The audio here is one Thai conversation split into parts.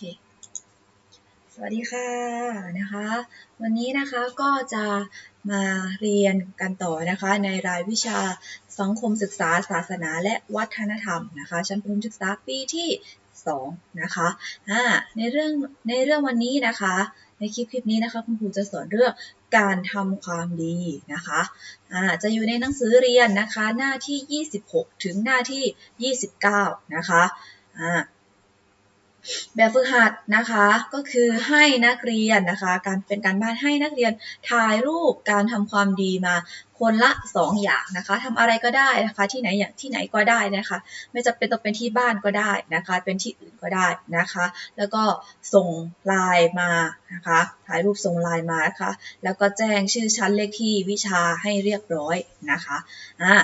เคสวัสดีค่ะนะคะ วันนี้นะคะก็จะมาเรียนกันต่อนะคะ ในรายวิชาสังคมศึกษาศาสนาและวัฒนธรรมนะคะ ชั้นประถมศึกษาปีที่2นะคะอ่าในเรื่องในเรื่องวันนี้นะคะ ในคลิปคลิปนี้นะคะคุณครูจะสอนเรื่องการทำความดีนะคะอ่าจะอยู่ในหนังสือเรียนนะคะ หน้าที่ 26 ถึงหน้าที่ 29 นะคะอ่า แบบฝึกหัดนะคะก็คือให้นักเรียนนะคะ การเป็นการบ้านให้นักเรียนถ่ายรูปการทำความดีมาคนละ 2 อย่างนะคะทำอะไรก็ได้นะคะ ที่ไหนอย่างที่ไหนก็ได้นะคะ ไม่จำเป็นต้องเป็นที่บ้านก็ได้นะคะ เป็นที่อื่นก็ได้นะคะ แล้วก็ส่งไลน์มานะคะถ่ายรูปส่งไลน์มานะคะ แล้วก็แจ้งชื่อชั้นเลขที่วิชาให้เรียบร้อยนะคะอ่า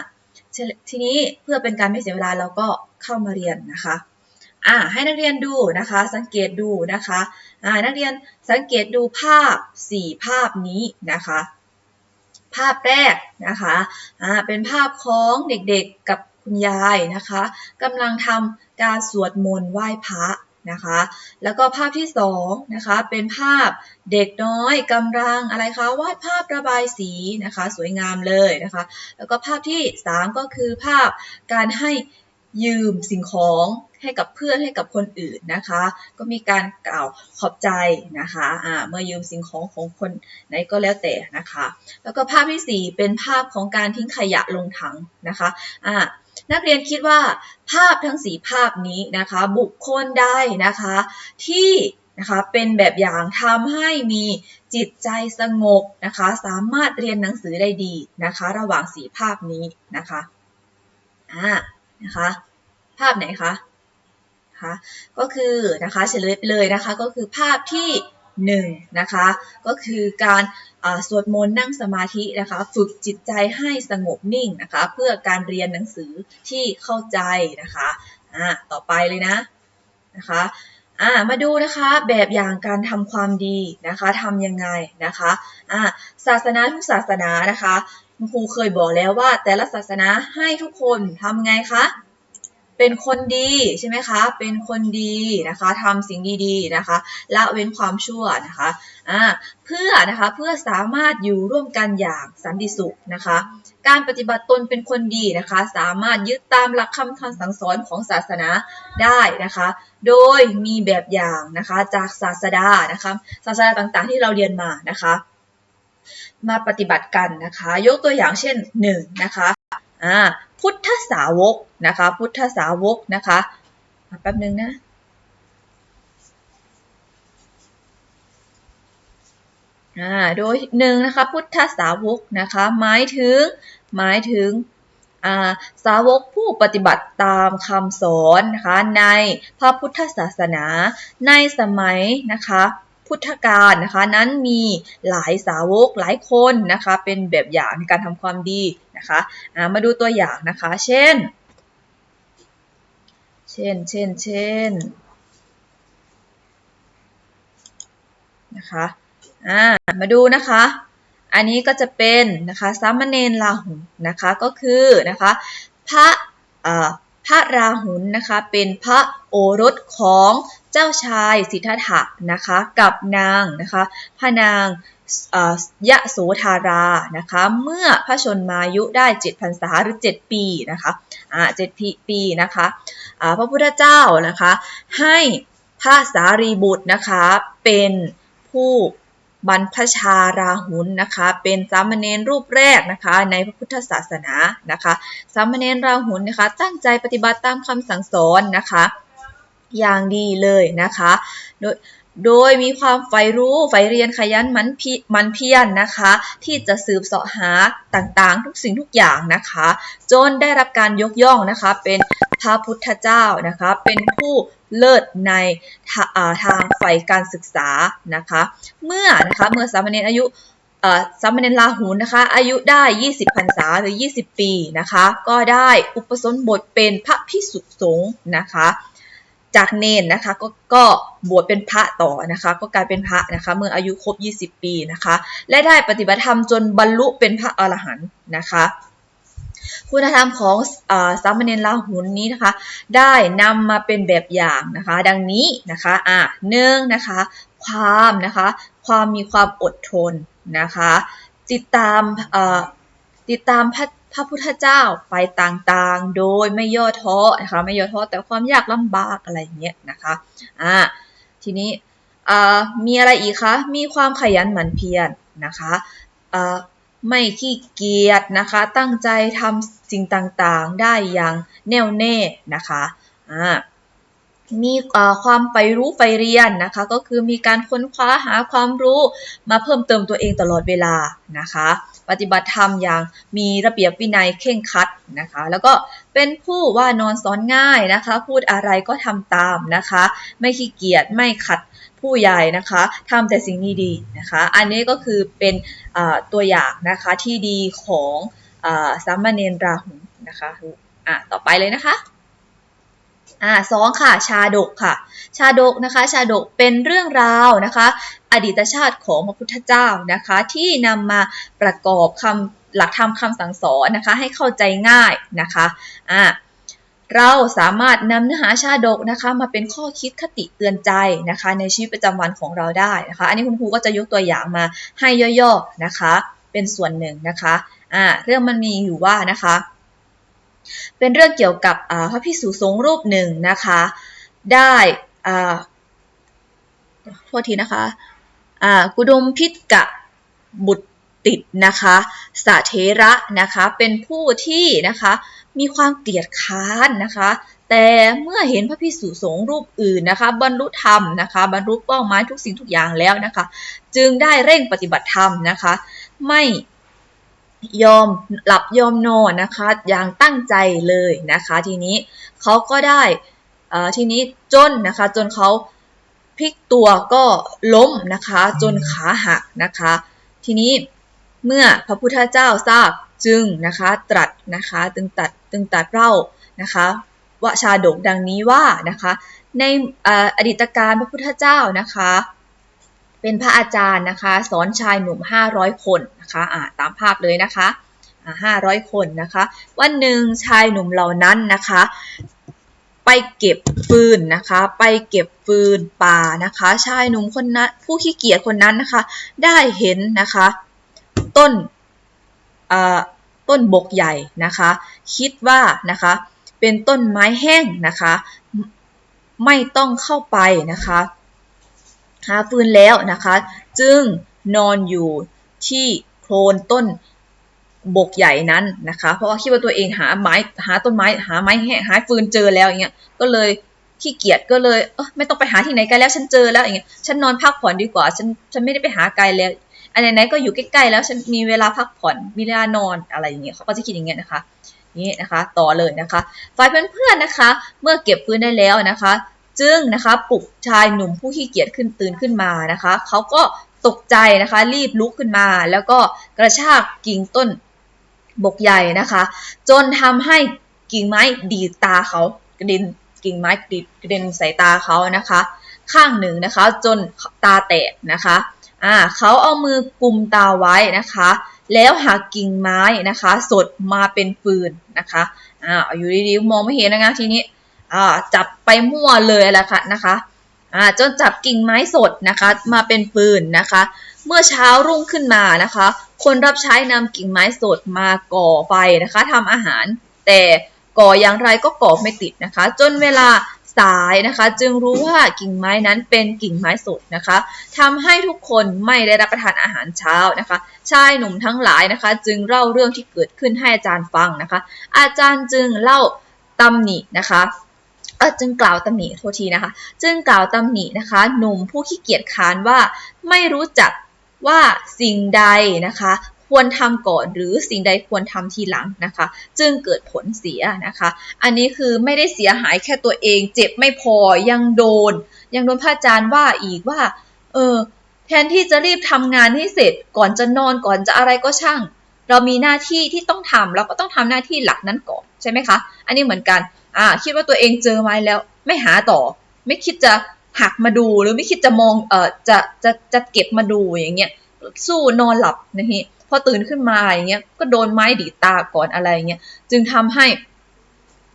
ทีนี้เพื่อเป็นการไม่เสียเวลาเราก็เข้ามาเรียนนะคะ อ่าให้นักเรียนดูนะคะ สังเกตดูนะคะอ่านักเรียนสังเกตดูภาพ 4 ภาพนี้นะคะ ภาพแรกนะคะอ่าเป็นภาพของเด็กๆกับคุณยายนะคะกำลังทำการสวดมนต์ไหว้พระนะคะ แล้วก็ภาพที่2นะคะเป็นภาพเด็กน้อยกำลังอะไรคะวาดภาพระบายสีนะคะ สวยงามเลยนะคะ แล้วก็ภาพที่ 3 ก็คือภาพการให้ ยืมสิ่งของให้กับเพื่อนให้กับคนอื่นนะคะ ก็มีการกล่าวขอบใจนะคะอ่าเมื่อยืมสิ่งของของคนไหนก็แล้วแต่นะคะ แล้วก็ภาพที่ 4 เป็นภาพของการทิ้งขยะลงถังนะคะอ่านักเรียนคิดว่าภาพทั้ง 4 ภาพนี้นะคะ บุคคลใดนะคะ ที่นะคะเป็นแบบอย่างทำให้มีจิตใจสงบนะคะ สามารถเรียนหนังสือได้ดีนะคะ ระหว่างสีภาพนี้นะคะอ่า นะคะภาพไหนคะคะก็คือนะคะเฉลยไปเลยนะคะก็คือภาพที่1นะคะก็คือการสวดมนต์นั่งสมาธินะคะฝึกจิตใจให้สงบนิ่งนะคะเพื่อการเรียนหนังสือที่เข้าใจนะคะอ่าต่อไปเลยนะนะคะอ่ามาดูนะคะแบบอย่างการทำความดีนะคะทำยังไงนะคะอ่าศาสนาทุกศาสนานะคะ ครูเคยบอกแล้วว่า แต่ละศาสนาให้ทุกคนทำไงคะ เป็นคนดีใช่ไหมคะ เป็นคนดีนะคะทำสิ่งดีๆนะคะ ละเว้นความชั่วนะคะอ่าเพื่อนะคะเพื่อสามารถอยู่ร่วมกันอย่างสันติสุขนะคะ การปฏิบัติตนเป็นคนดีนะคะ สามารถยึดตามหลักคำสั่งสอนของศาสนาได้นะคะ โดยมีแบบอย่างนะคะจากศาสดานะคะศาสดาต่างๆที่เราเรียนมานะคะ มาปฏิบัติกันนะคะ ยกตัวอย่างเช่น1นะคะอ่าพุทธสาวกนะคะ พุทธสาวกนะคะแป๊บนึงนะอ่าโดยหนึ่งนะคะพุทธสาวกนะคะหมายถึงหมายถึงสาวกผู้ปฏิบัติตามคำสอนนะคะในพระพุทธศาสนาในสมัยนะคะ พุทธกาลนะคะ นั้นมีหลายสาวกหลายคนนะคะ เป็นแบบอย่างในการทำความดีนะคะมาดูตัวอย่างนะคะ เช่น เช่น เช่น เช่นนะคะมาดูนะคะ อันนี้ก็จะเป็นนะคะสามเณรลาหุนะคะก็คือนะคะพระ พระราหุลนะคะเป็นพระโอรสของเจ้าชายสิทธัตถะนะคะกับนางนะคะพระนางยะโสธารานะคะเมื่อพระชนมายุได้7พรรษาหรือ 7 ปีนะคะอ่าเจ็ดปีนะคะอ่าพระพุทธเจ้านะคะให้พระสารีบุตรนะคะเป็นผู้ บรรพชาราหุลนะคะ เป็นสามเณรรูปแรกนะคะ ในพระพุทธศาสนานะคะสามเณรราหุลนะคะ ตั้งใจปฏิบัติตามคำสั่งสอนนะคะ อย่างดีเลยนะคะ โดยโดยมีความใฝ่รู้ใฝ่เรียนขยันมันพมันเพียรนนะคะ ที่จะสืบเสาะหาต่างๆ ทุกสิ่งทุกอย่างนะคะ จนได้รับการยกย่องนะคะ เป็นพระพุทธเจ้านะคะ เป็นผู้ เลิศในทางฝ่ายการศึกษานะคะ เมื่อนะคะเมื่อสามเณรอายุสามเณรลาหูนะคะ อายุได้ 20พรรษาหรือ 20 ปีนะคะ ก็ได้อุปสมบทเป็นพระพิสุสงฆ์นะคะ จากเนนนะคะก็ก็บวชเป็นพระต่อนะคะ ก็กลายเป็นพระนะคะ เมื่ออายุครบ 20 ปีนะคะ และได้ปฏิบัติธรรมจนบรรลุเป็นพระอรหันต์นะคะ คุณธรรมของอสามเณรลาหุนนี้นะคะ ได้นำมาเป็นแบบอย่างนะคะ ดังนี้นะคะอะหนึ่งนะคะ ความนะคะ ความมีความอดทนนะคะ ติดตามติดตามพระพระพุทธเจ้าไปต่างๆ โดยไม่ย่อท้อนะคะไม่ย่อท้อแต่ความยากลำบากอะไรอย่างเงี้ยนะคะอ่าทีนี้อ่ามีอะไรอีกคะ มีความขยันหมั่นเพียรนะคะอ่า ไม่ขี้เกียจนะคะ ตั้งใจทำสิ่งต่างๆ ได้อย่างแน่วแน่นะคะอ่ามีความไปรู้ไปเรียนนะคะ ก็คือมีการค้นคว้าหาความรู้มาเพิ่มเติมตัวเองตลอดเวลานะคะ ปฏิบัติธรรมอย่างมีระเบียบวินัยเข่งคัดนะคะ แล้วก็เป็นผู้ว่านอนสอนง่ายนะคะ พูดอะไรก็ทำตามนะคะ ไม่ขี้เกียจไม่ขัด ผู้ใหญ่นะคะทำแต่สิ่งดีๆนะคะ อันนี้ก็คือเป็นตัวอย่างนะคะที่ดีของสามเณรราหุลนะคะอะต่อไปเลยนะคะอ่าสองค่ะ ชาดกค่ะ ชาดกนะคะ ชาดกเป็นเรื่องราวนะคะ อดีตชาติของพระพุทธเจ้านะคะ ที่นำมาประกอบคำหลักธรรมคำสั่งสอนนะคะ ให้เข้าใจง่ายนะคะอ่า เราสามารถนำเนื้อหาชาดกนะคะมาเป็นข้อคิดคติเตือนใจนะคะ ในชีวิตประจำวันของเราได้นะคะ อันนี้คุณครูก็จะยกตัวอย่างมาให้ย่อๆนะคะ เป็นส่วนหนึ่งนะคะอ่าเรื่องมันมีอยู่ว่านะคะ เป็นเรื่องเกี่ยวกับพระพิสุสงฆ์รูปหนึ่งนะคะ ได้โทษทีนะคะกุดุมพิษกะบุตร ติดนะคะสาเทระนะคะเป็นผู้ที่นะคะมีความเกลียดค้านนะคะ แต่เมื่อเห็นพระพิสุสงฆ์รูปอื่นนะคะ บรรลุธรรมนะคะ บรรลุเป้าหมายทุกสิ่งทุกอย่างแล้วนะคะ จึงได้เร่งปฏิบัติธรรมนะคะ ไม่ยอมหลับยอมนอนนะคะ อย่างตั้งใจเลยนะคะ ทีนี้เขาก็ได้ทีนี้จนนะคะ จนเขาพลิกตัวก็ล้มนะคะ จนขาหักนะคะ ทีนี้ เมื่อพระพุทธเจ้าทราบจึงนะคะตรัสนะคะตึงตัดตึงตัดเล่านะคะว่าชาดกดังนี้ว่านะคะในอดีตการพระพุทธเจ้านะคะเป็นพระอาจารย์นะคะสอนชายหนุ่ม 500 คนนะคะะตามภาพเลยนะคะ500 คนนะคะวันหนึ่งชายหนุ่มเหล่านั้นนะคะไปเก็บฟืนนะคะไปเก็บฟืนป่านะคะชายหนุ่มคนนั้นผู้ขี้เกียจคนนั้นนะคะได้เห็นนะคะ ต้นต้นบกใหญ่นะคะ คิดว่านะคะเป็นต้นไม้แห้งนะคะ ไม่ต้องเข้าไปนะคะหาฟืนแล้วนะคะ จึงนอนอยู่ที่โคลนต้นบกใหญ่นั้นนะคะ เพราะว่าคิดว่าตัวเองหาไม้หาต้นไม้หาไม้แห้งหาฟืนเจอแล้วอย่างเงี้ยก็เลยขี้เกียจก็เลยเออไม่ต้องไปหาที่ไหนไกลแล้วฉันเจอแล้วอย่างเงี้ยฉันนอนพักผ่อนดีกว่าฉันฉันไม่ได้ไปหาไกลแล้ว อันไหนๆก็อยู่ใกล้ๆแล้วฉันมีเวลาพักผ่อนมีเวลานอนอะไรอย่างเงี้ยเขาก็จะคิดอย่างเงี้ยนะคะนี่นะคะต่อเลยนะคะฝ่ายเพื่อนๆนะคะ เมื่อเก็บฟืนได้แล้วนะคะ จึงนะคะปลุกชายหนุ่มผู้ขี้เกียจขึ้นตื่นขึ้นมานะคะเขาก็ตกใจนะคะรีบลุกขึ้นมา แล้วก็กระชากกิ่งต้นบกใหญ่นะคะ จนทำให้กิ่งไม้ดีดตาเขากระเด็นกิ่งไม้ดีดกระเด็นใส่ตาเขานะคะ ข้างหนึ่งนะคะ จนตาแตกนะคะ อ่าเขาเอามือกุมตาไว้นะคะ แล้วหักกิ่งไม้นะคะ สดมาเป็นฟืนนะคะอ่าอยู่ดีๆมองไม่เห็นนะคะทีนี้จับไปมั่วเลยแหละค่ะนะคะจนจับกิ่งไม้สดนะคะมาเป็นปืนนะคะ เมื่อเช้ารุ่งขึ้นมานะคะ คนรับใช้นำกิ่งไม้สดมาก่อไฟนะคะทำอาหารแต่ก่ออย่างไรก็ก่อไม่ติดนะคะ จนเวลา สายนะคะ จึงรู้ว่ากิ่งไม้นั้นเป็นกิ่งไม้สดนะคะทำให้ทุกคนไม่ได้รับประทานอาหารเช้านะคะ ชายหนุ่มทั้งหลายนะคะ จึงเล่าเรื่องที่เกิดขึ้นให้อาจารย์ฟังนะคะ อาจารย์จึงเล่าตำหนินะคะจึงกล่าวตำหนิโทษทีนะคะ จึงกล่าวตำหนินะคะ หนุ่มผู้ขี้เกียจค้านว่าไม่รู้จักว่าสิ่งใดนะคะ ควรทำก่อน หรือสิ่งใดควรทำทีหลังนะคะ จึงเกิดผลเสียนะคะ อันนี้คือไม่ได้เสียหายแค่ตัวเอง เจ็บไม่พอยังโดน ยังโดนพระอาจารย์ว่าอีกว่า เออแทนที่จะรีบทำงานให้เสร็จก่อนจะนอนก่อนจะอะไรก็ช่าง เรามีหน้าที่ที่ต้องทำเราก็ต้องทำหน้าที่หลักนั้นก่อนใช่ไหมคะ อันนี้เหมือนกันอ่าคิดว่าตัวเองเจอไม้แล้ว ไม่หาต่อ ไม่คิดจะหักมาดูหรือไม่คิดจะมองเอ่อจะจะจะเก็บมาดูอย่างเงี้ยสู้นอนหลับนะฮะ พอตื่นขึ้นมาอย่างเงี้ยก็โดนไม้ดีตาก่อนอะไรเงี้ยจึงทำให้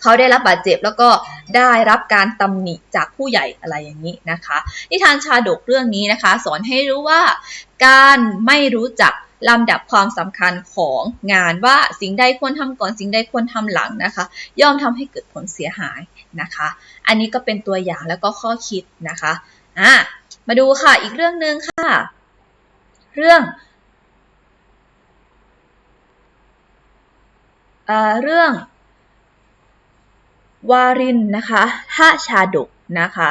เขาได้รับบาดเจ็บแล้วก็ได้รับการตำหนิจากผู้ใหญ่อะไรอย่างนี้นะคะ นิทานชาดกเรื่องนี้นะคะ สอนให้รู้ว่าการไม่รู้จักลำดับความสำคัญของงานว่าสิ่งใดควรทำก่อนสิ่งใดควรทำหลังนะคะ ย่อมทำให้เกิดผลเสียหายนะคะ อันนี้ก็เป็นตัวอย่างแล้วก็ข้อคิดนะคะอะมาดูค่ะอีกเรื่องหนึ่งค่ะ เรื่อง เรื่องวารินนะคะท่าชาดกนะคะ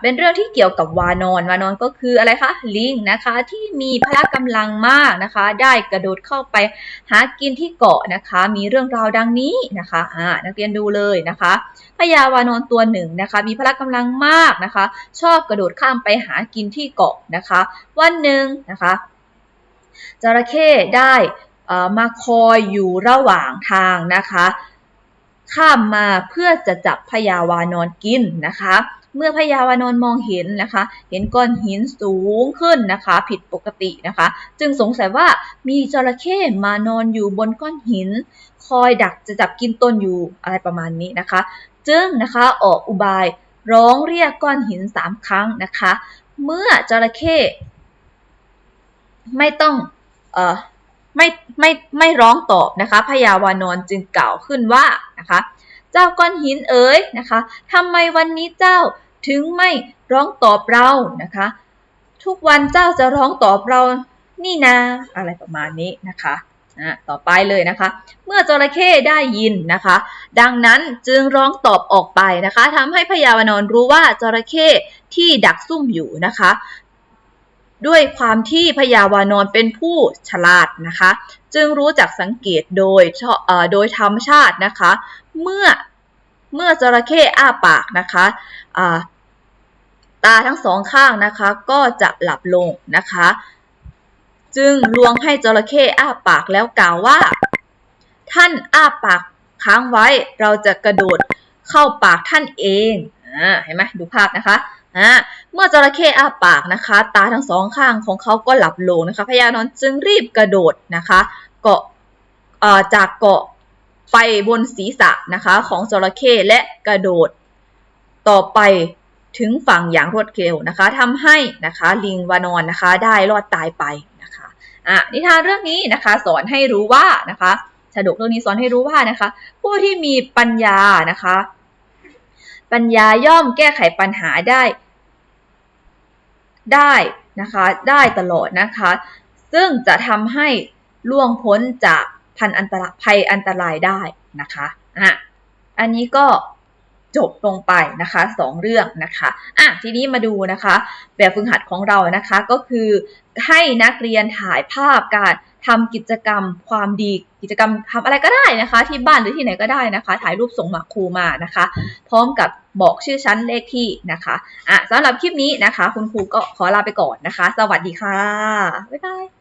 เป็นเรื่องที่เกี่ยวกับวานอนวานอนก็คืออะไรคะลิงนะคะที่มีพละกำลังมากนะคะ ได้กระโดดเข้าไปหากินที่เกาะนะคะ มีเรื่องราวดังนี้นะคะอ่านักเรียนดูเลยนะคะพญาวานอนตัวหนึ่งนะคะ มีพละกำลังมากนะคะ ชอบกระโดดข้ามไปหากินที่เกาะนะคะ วันหนึ่งนะคะจระเข้ได้ มาคอยอยู่ระหว่างทางนะคะ ข้ามมาเพื่อจะจับพญาวานอนกินนะคะ เมื่อพญาวานอนมองเห็นนะคะ เห็นก้อนหินสูงขึ้นนะคะ ผิดปกตินะคะ จึงสงสัยว่ามีจระเข้มานอนอยู่บนก้อนหิน คอยดักจะจับกินต้นอยู่อะไรประมาณนี้นะคะ จึงนะคะออกอุบายร้องเรียกก้อนหินสามครั้งนะคะ เมื่อจระเข้ไม่ต้องเอ่อ ไม่ไม่ไม่ร้องตอบนะคะพญาวานอนจึงกล่าวขึ้นว่านะคะ เจ้าก้อนหินเอ๋ยนะคะทำไมวันนี้เจ้าถึงไม่ร้องตอบเรานะคะ ทุกวันเจ้าจะร้องตอบเรานี่นาอะไรประมาณนี้นะคะอะต่อไปเลยนะคะ เมื่อจระเข้ได้ยินนะคะ ดังนั้นจึงร้องตอบออกไปนะคะทำให้พญาวนอนรู้ว่าจระเข้ที่ดักซุ่มอยู่นะคะ ด้วยความที่พญาวานอนเป็นผู้ฉลาดนะคะ จึงรู้จักสังเกตโดยโดยธรรมชาตินะคะ เมื่อเมื่อจระเข้อ้าปากนะคะตาทั้งสองข้างนะคะ ก็จะหลับลงนะคะ จึงลวงให้จระเข้อ้าปากแล้วกล่าวว่า ท่านอ้าปากค้างไว้ เราจะกระโดดเข้าปากท่านเองอเห็นไหมดูภาพนะคะ อ่าเมื่อจระเข้อ้าปากนะคะ ตาทั้งสองข้างของเขาก็หลับลงนะคะพญานอนจึงรีบกระโดดนะคะ เกาะจากเกาะไปบนศีรษะนะคะของจระเข้และกระโดดต่อไปถึงฝั่งอย่างรวดเร็วนะคะทำให้นะคะลิงวานอนนะคะได้รอดตายไปนะคะอะนิทานเรื่องนี้นะคะสอนให้รู้ว่านะคะชาดกเรื่องนี้สอนให้รู้ว่านะคะ ผู้ที่มีปัญญานะคะ ปัญญาย่อมแก้ไขปัญหาได้ ได้นะคะ ได้ตลอดนะคะ ซึ่งจะทำให้ล่วงพ้นจากพันอันตรภัยอันตรายได้นะคะอะอันนี้ก็จบลงไปนะคะสองเรื่องนะคะอะทีนี้มาดูนะคะ แบบฝึกหัดของเรานะคะก็คือให้นักเรียนถ่ายภาพการ ทำกิจกรรมความดีกิจกรรมทำอะไรก็ได้นะคะ ที่บ้านหรือที่ไหนก็ได้นะคะ ถ่ายรูปส่งมาครูมานะคะ พร้อมกับบอกชื่อชั้นเลขที่นะคะอะสำหรับคลิปนี้นะคะ คุณครูก็ขอลาไปก่อนนะคะ สวัสดีค่ะบ๊ายบาย